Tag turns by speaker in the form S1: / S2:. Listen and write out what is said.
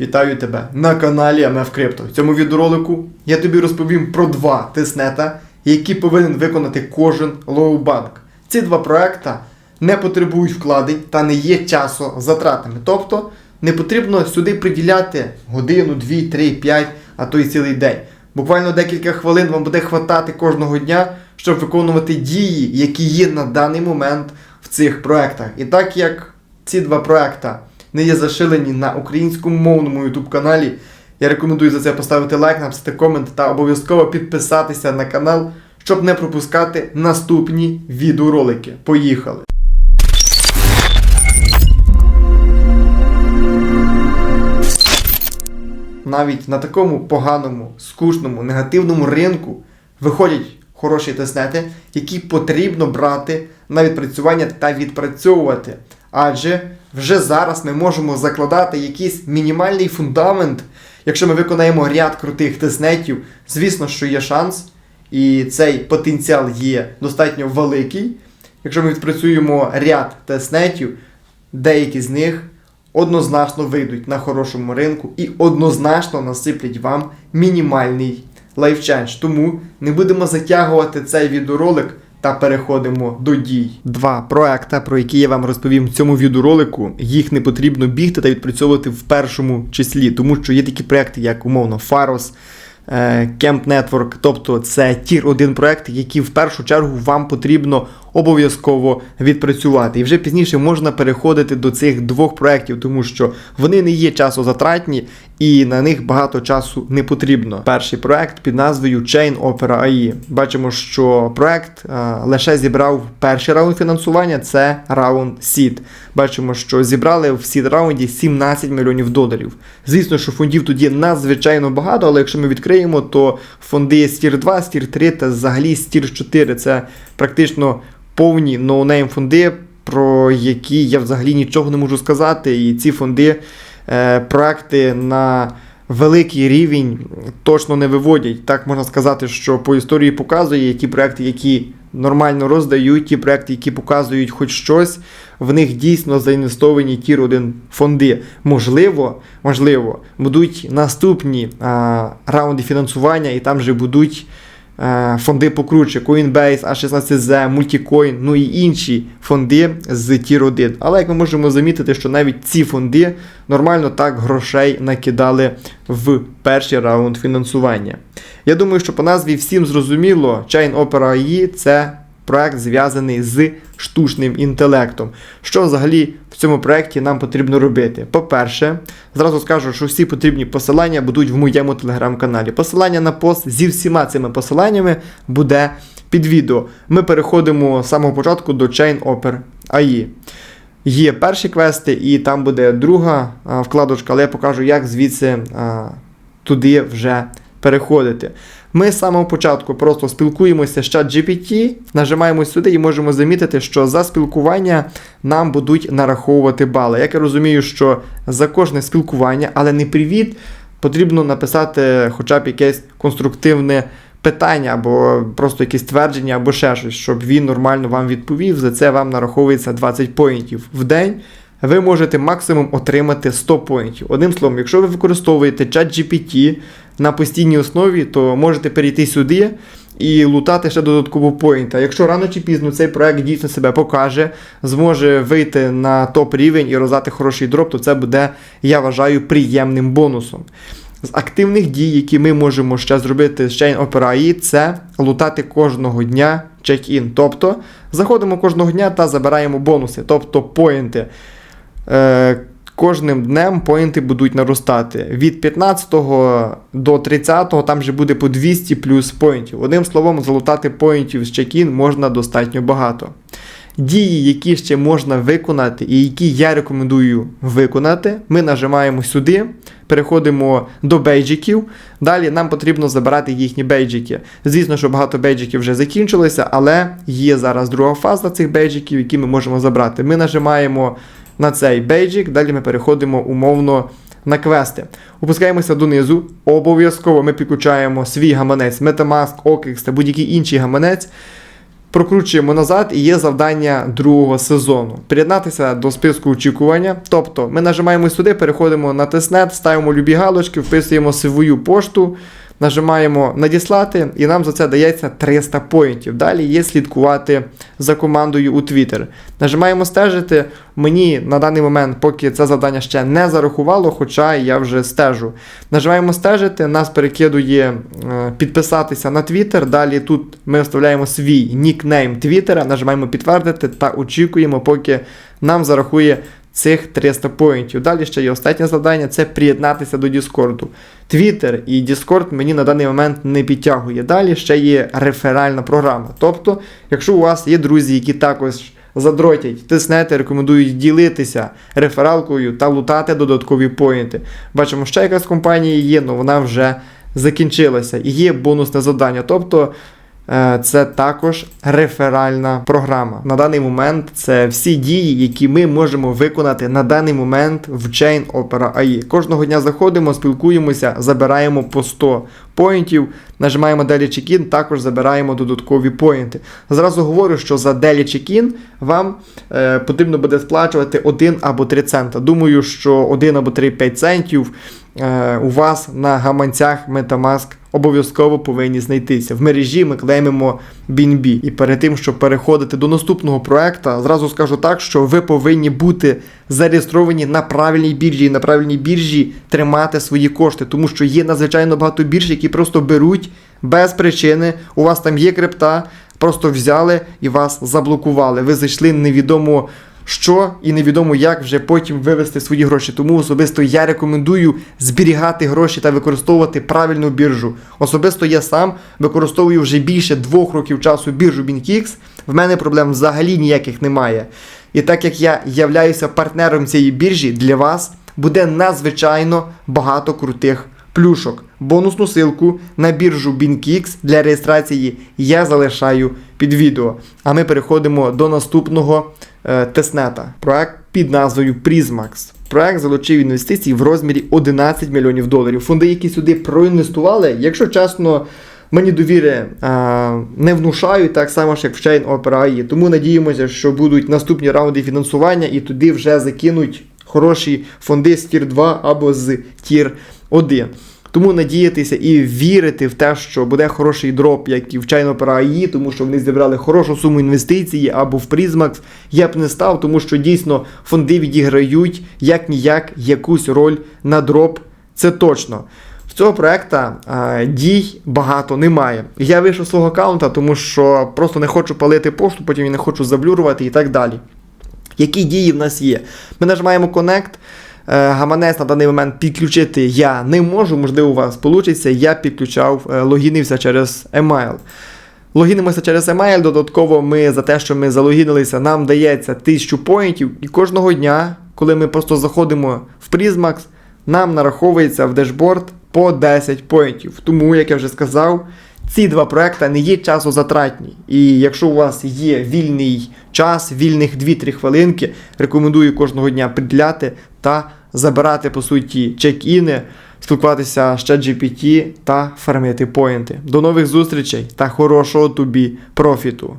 S1: Вітаю тебе на каналі МФ Крипто. В цьому відеоролику я тобі розповім про два тиснета, які повинен виконати кожен лоу-банк. Ці два проекта не потребують вкладень та не є часозатратними. Тобто не потрібно сюди приділяти годину, дві, три, п'ять, а то й цілий день. Буквально декілька хвилин вам буде хватати кожного дня, щоб виконувати дії, які є на даний момент в цих проектах. І так як ці два проекта не є зашилені на українському мовному YouTube каналі. Я рекомендую за це поставити лайк, написати комент та обов'язково підписатися на канал, щоб не пропускати наступні відеоролики. Поїхали! Навіть на такому поганому, скучному, негативному ринку виходять хороші теснети, які потрібно брати на відпрацювання та відпрацьовувати. Адже вже зараз ми можемо закладати якийсь мінімальний фундамент. Якщо ми виконаємо ряд крутих теснетів, звісно, що є шанс, і цей потенціал є достатньо великий. Якщо ми відпрацюємо ряд теснетів, деякі з них однозначно вийдуть на хорошому ринку і однозначно насиплять вам мінімальний лайфчендж. Тому не будемо затягувати цей відеоролик та переходимо до дій. Два проекти, про які я вам розповім в цьому відеоролику, їх не потрібно бігти та відпрацьовувати в першому числі, тому що є такі проекти, як умовно Faros, е, Camp Network, тобто це тір 1 проекти, які в першу чергу вам потрібно обов'язково відпрацювати. І вже пізніше можна переходити до цих двох проєктів, тому що вони не є часозатратні і на них багато часу не потрібно. Перший проект під назвою Chain Opera AI. Бачимо, що проект е, лише зібрав перший раунд фінансування, це раунд Seed. Бачимо, що зібрали в Seed раунді 17 мільйонів доларів. Звісно, що фондів є надзвичайно багато, але якщо ми відкриємо, то фонди Stір 2, Stір 3 та взагалі Stір 4 це практично повні ноунейм фонди, про які я взагалі нічого не можу сказати. І ці фонди, е, проекти на великий рівень точно не виводять. Так можна сказати, що по історії показує ті проекти, які нормально роздають, ті проекти, які показують хоч щось, в них дійсно заінвестовані ті 1 фонди. Можливо, можливо, будуть наступні а, раунди фінансування, і там же будуть. Е, фонди покруче, Coinbase, A16Z, Multicoin, ну і інші фонди з Tier 1. Але як ми можемо замітити, що навіть ці фонди нормально так грошей накидали в перший раунд фінансування. Я думаю, що по назві всім зрозуміло, Chain Opera AI – це проект зв'язаний з штучним інтелектом. Що взагалі в цьому проєкті нам потрібно робити? По-перше, зразу скажу, що всі потрібні посилання будуть в моєму телеграм-каналі. Посилання на пост зі всіма цими посиланнями буде під відео. Ми переходимо з самого початку до Chain Oper AI. Є перші квести, і там буде друга вкладочка, але я покажу, як звідси туди вже переходити. Ми з самого початку просто спілкуємося з чат GPT, нажимаємо сюди і можемо замітити, що за спілкування нам будуть нараховувати бали. Як я розумію, що за кожне спілкування, але не привіт, потрібно написати хоча б якесь конструктивне питання, або просто якесь твердження, або ще щось, щоб він нормально вам відповів. За це вам нараховується 20 поінтів в день. Ви можете максимум отримати 100 поінтів. Одним словом, якщо ви використовуєте чат GPT на постійній основі, то можете перейти сюди і лутати ще додатково поінт. А якщо рано чи пізно цей проект дійсно себе покаже, зможе вийти на топ рівень і роздати хороший дроп, то це буде, я вважаю, приємним бонусом. З активних дій, які ми можемо ще зробити з Chain Opera AI, це лутати кожного дня чек-ін. Тобто заходимо кожного дня та забираємо бонуси, тобто поінти. Е, Кожним днем поінти будуть наростати. Від 15 до 30 там же буде по 200 плюс поінтів. Одним словом, залутати поінтів з чекін можна достатньо багато. Дії, які ще можна виконати, і які я рекомендую виконати, ми нажимаємо сюди, переходимо до бейджиків. Далі нам потрібно забирати їхні бейджики. Звісно, що багато бейджиків вже закінчилося, але є зараз друга фаза цих бейджиків, які ми можемо забрати. Ми нажимаємо на цей бейджик, далі ми переходимо умовно на квести. Опускаємося донизу, обов'язково ми підключаємо свій гаманець Metamask, OKX та будь-який інший гаманець. Прокручуємо назад і є завдання другого сезону. Приєднатися до списку очікування. Тобто ми нажимаємо сюди, переходимо на тестнет, ставимо любі галочки, вписуємо свою пошту, нажимаємо надіслати, і нам за це дається 300 поінтів. Далі є слідкувати за командою у Twitter. Нажимаємо стежити. Мені на даний момент, поки це завдання ще не зарахувало, хоча я вже стежу. Нажимаємо стежити, нас перекидує е, підписатися на Twitter. Далі тут ми вставляємо свій нікнейм Твіттера, нажимаємо підтвердити та очікуємо, поки нам зарахує цих 300 поінтів. Далі ще є останнє завдання це приєднатися до Діскорду. Твіттер і Discord мені на даний момент не підтягує. Далі ще є реферальна програма. Тобто, якщо у вас є друзі, які також задротять, тиснете, рекомендують ділитися рефералкою та лутати додаткові поінти. Бачимо, ще якась компанія є, але вона вже закінчилася. І є бонусне завдання. Тобто це також реферальна програма. На даний момент це всі дії, які ми можемо виконати на даний момент в Chain Opera AI. Кожного дня заходимо, спілкуємося, забираємо по 100 поінтів, нажимаємо Daily Check-in, також забираємо додаткові поінти. Зразу говорю, що за Daily Check-in вам е, потрібно буде сплачувати 1 або 3 цента. Думаю, що 1 або 3 5 центів е, у вас на гаманцях Metamask обов'язково повинні знайтися. В мережі ми клеймимо BNB. І перед тим, щоб переходити до наступного проекту, зразу скажу так, що ви повинні бути зареєстровані на правильній біржі і на правильній біржі тримати свої кошти, тому що є надзвичайно багато бірж, які просто беруть без причини. У вас там є крипта, просто взяли і вас заблокували. Ви зайшли невідомо що і невідомо як вже потім вивести свої гроші. Тому особисто я рекомендую зберігати гроші та використовувати правильну біржу. Особисто я сам використовую вже більше двох років часу біржу BinkX. В мене проблем взагалі ніяких немає. І так як я являюся партнером цієї біржі, для вас буде надзвичайно багато крутих плюшок. Бонусну силку на біржу BinkX для реєстрації я залишаю під відео. А ми переходимо до наступного е, тестнета. Проект під назвою Prismax. Проект залучив інвестицій в розмірі 11 мільйонів доларів. Фонди, які сюди проінвестували, якщо чесно. Мені довіри а, не внушають так само ж, як в Chain Opera Тому надіємося, що будуть наступні раунди фінансування і туди вже закинуть хороші фонди з Тір 2 або з Тір 1. Тому надіятися і вірити в те, що буде хороший дроп, як і в China Opera AI, тому що вони зібрали хорошу суму інвестиції або в Prismax, я б не став, тому що дійсно фонди відіграють як ніяк якусь роль на дроп. Це точно. В цього проекта дій багато немає. Я вийшов з свого аккаунта, тому що просто не хочу палити пошту, потім і не хочу заблюрувати і так далі. Які дії в нас є? Ми нажимаємо Connect. Е, Гаманець на даний момент підключити я не можу, можливо, у вас вийде. Я підключав, е, логінився через email. Логінимося через email, додатково ми за те, що ми залогінилися, нам дається 1000 поінтів, і кожного дня, коли ми просто заходимо в Prismax, нам нараховується в дешборд по 10 поінтів. Тому, як я вже сказав, ці два проекти не є часозатратні. І якщо у вас є вільний час, вільних 2-3 хвилинки, рекомендую кожного дня приділяти та забирати, по суті, чек-іни, спілкуватися з ChatGPT та фармити поінти. До нових зустрічей та хорошого тобі профіту!